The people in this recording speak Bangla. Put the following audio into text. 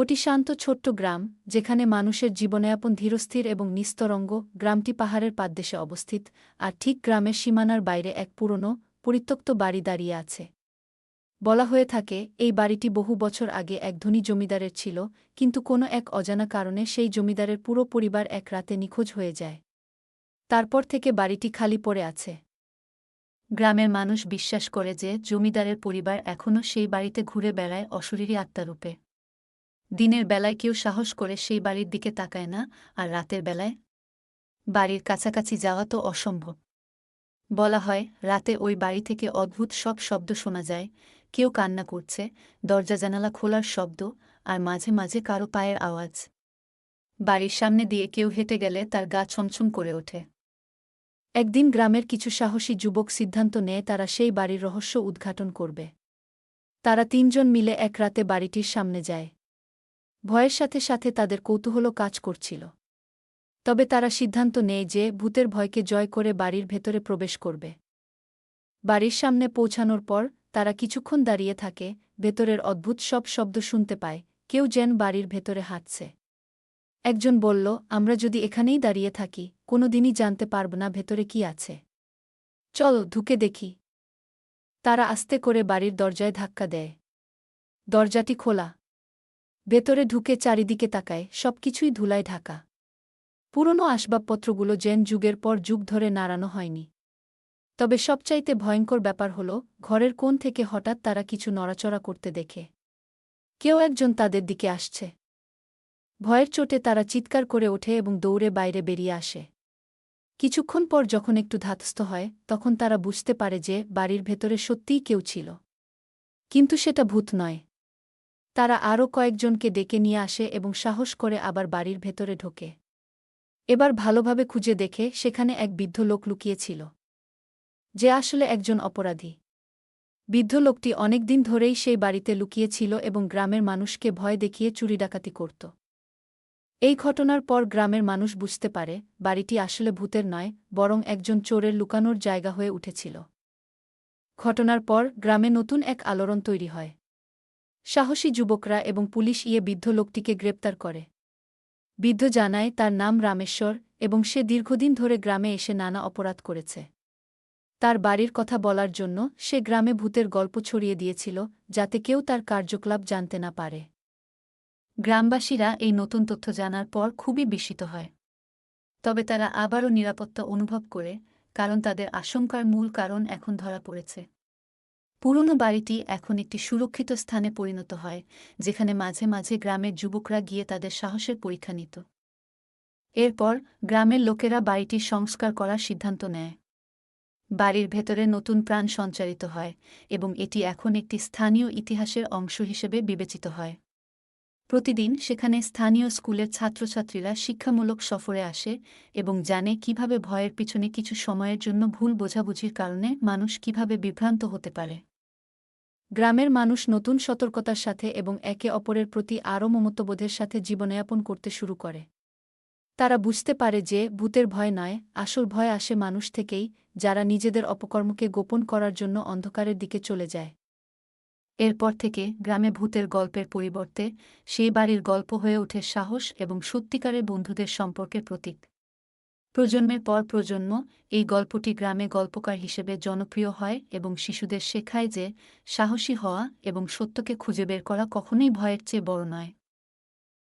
কোটিশান্ত ছোট্ট গ্রাম, যেখানে মানুষের জীবনযাপন ধীরস্থির এবং নিস্তরঙ্গ, গ্রামটি পাহাড়ের পাদদেশে অবস্থিত, আর ঠিক গ্রামের সীমানার বাইরে এক পুরনো, পরিত্যক্ত বাড়ি দাঁড়িয়ে আছে। বলা হয়ে থাকে, এই বাড়িটি বহু বছর আগে এক ধনী জমিদারের ছিল, কিন্তু কোনো এক অজানা কারণে সেই জমিদারের পুরো পরিবার এক রাতে নিখোঁজ হয়ে যায়। তারপর থেকে বাড়িটি খালি পড়ে আছে। গ্রামের মানুষ বিশ্বাস করে যে, জমিদারের পরিবার এখনও সেই বাড়িতে ঘুরে বেড়ায় অশরীরী আত্মারূপে। দিনের বেলায় কেউ সাহস করে সেই বাড়ির দিকে তাকায় না, আর রাতের বেলায়? বাড়ির কাছাকাছি যাওয়া তো অসম্ভব। বলা হয়, রাতে ওই বাড়ি থেকে অদ্ভুত সব শব্দ শোনা যায়। কেউ কান্না করছে, দরজা জানালা খোলার শব্দ, আর মাঝে মাঝে কারও পায়ের আওয়াজ। বাড়ির সামনে দিয়ে কেউ হেঁটে গেলে তার গা ছমছম করে ওঠে। একদিন গ্রামের কিছু সাহসী যুবক সিদ্ধান্ত নেয় তারা সেই বাড়ির রহস্য উদ্ঘাটন করবে। তারা তিনজন মিলে এক রাতে বাড়িটির সামনে যায়। ভয়ের সাথে সাথে তাদের কৌতূহল কাজ করছিল। তবে তারা সিদ্ধান্ত নেয় যে ভূতের ভয়কে জয় করে বাড়ির ভেতরে প্রবেশ করবে। বাড়ির সামনে পৌঁছানোর পর তারা কিছুক্ষণ দাঁড়িয়ে থাকে, ভেতরের অদ্ভুত সব শব্দ শুনতে পায়, কেউ যেন বাড়ির ভেতরে হাঁটছে। একজন বলল, আমরা যদি এখানেই দাঁড়িয়ে থাকি কোনো দিনই জানতে পারব না ভেতরে কি আছে। চল, ঢুকে দেখি। তারা আস্তে করে বাড়ির দরজায় ধাক্কা দেয়। দরজাটি খোলা। ভেতরে ঢুকে চারিদিকে তাকায়, সবকিছুই ধুলায় ঢাকা। পুরনো আসবাবপত্রগুলো জেন যুগের পর যুগ ধরে নাড়ানো হয়নি। তবে সবচাইতে ভয়ঙ্কর ব্যাপার হল, ঘরের কোণ থেকে হঠাৎ তারা কিছু নড়াচড়া করতে দেখে। কেউ একজন তাদের দিকে আসছে। ভয়ের চোটে তারা চিৎকার করে ওঠে এবং দৌড়ে বাইরে বেরিয়ে আসে। কিছুক্ষণ পর যখন একটু ধাতস্থ হয়, তখন তারা বুঝতে পারে যে, বাড়ির ভেতরে সত্যিই কেউ ছিল। কিন্তু সেটা ভূত নয়। তারা আরও কয়েকজনকে ডেকে নিয়ে আসে এবং সাহস করে আবার বাড়ির ভেতরে ঢোকে। এবার ভালোভাবে খুঁজে দেখে সেখানে এক বৃদ্ধ লোক লুকিয়েছিল, যে আসলে একজন অপরাধী। বৃদ্ধ লোকটি অনেক দিন ধরেই সেই বাড়িতে লুকিয়েছিল এবং গ্রামের মানুষকে ভয় দেখিয়ে চুরি ডাকাতি করত। এই ঘটনার পর গ্রামের মানুষ বুঝতে পারে, বাড়িটি আসলে ভূতের নয়, বরং একজন চোরের লুকানোর জায়গা হয়ে উঠেছিল। ঘটনার পর গ্রামে নতুন এক আলোড়ন তৈরি হয়। সাহসী যুবকরা এবং পুলিশ ইয়ে বৃদ্ধ লোকটিকে গ্রেপ্তার করে। বৃদ্ধ জানায় তার নাম রামেশ্বর এবং সে দীর্ঘদিন ধরে গ্রামে এসে নানা অপরাধ করেছে। তার বাড়ির কথা বলার জন্য সে গ্রামে ভূতের গল্প ছড়িয়ে দিয়েছিল যাতে কেউ তার কার্যকলাপ জানতে না পারে। গ্রামবাসীরা এই নতুন তথ্য জানার পর খুবই বিস্মিত হয়। তবে তারা আবারও নিরাপত্তা অনুভব করে, কারণ তাদের আশঙ্কার মূল কারণ এখন ধরা পড়েছে। পুরনো বাড়িটি এখন একটি সুরক্ষিত স্থানে পরিণত হয়, যেখানে মাঝে মাঝে গ্রামের যুবকরা গিয়ে তাদের সাহসের পরীক্ষা নিত। এরপর গ্রামের লোকেরা বাড়িটি সংস্কার করার সিদ্ধান্ত নেয়। বাড়ির ভেতরে নতুন প্রাণ সঞ্চারিত হয় এবং এটি এখন একটি স্থানীয় ইতিহাসের অংশ হিসেবে বিবেচিত হয়। প্রতিদিন সেখানে স্থানীয় স্কুলের ছাত্রছাত্রীরা শিক্ষামূলক সফরে আসে এবং জানে কীভাবে ভয়ের পিছনে কিছু সময়ের জন্য ভুল বোঝাবুঝির কারণে মানুষ কীভাবে বিভ্রান্ত হতে পারে। গ্রামের মানুষ নতুন সতর্কতার সাথে এবং একে অপরের প্রতি আরও মমত্ববোধের সাথে জীবনযাপন করতে শুরু করে। তারা বুঝতে পারে যে, ভূতের ভয় নয়, আসল ভয় আসে মানুষ থেকেই, যারা নিজেদের অপকর্মকে গোপন করার জন্য অন্ধকারের দিকে চলে যায়। এরপর থেকে গ্রামে ভূতের গল্পের পরিবর্তে সেই বাড়ির গল্প হয়ে ওঠে সাহস এবং সত্যিকারের বন্ধুদের সম্পর্কের প্রতীক। প্রজন্মের পর প্রজন্ম এই গল্পটি গ্রামে গল্পকার হিসেবে জনপ্রিয় হয় এবং শিশুদের শেখায় যে সাহসী হওয়া এবং সত্যকে খুঁজে বের করা কখনোই ভয়ের চেয়ে বড় নয়।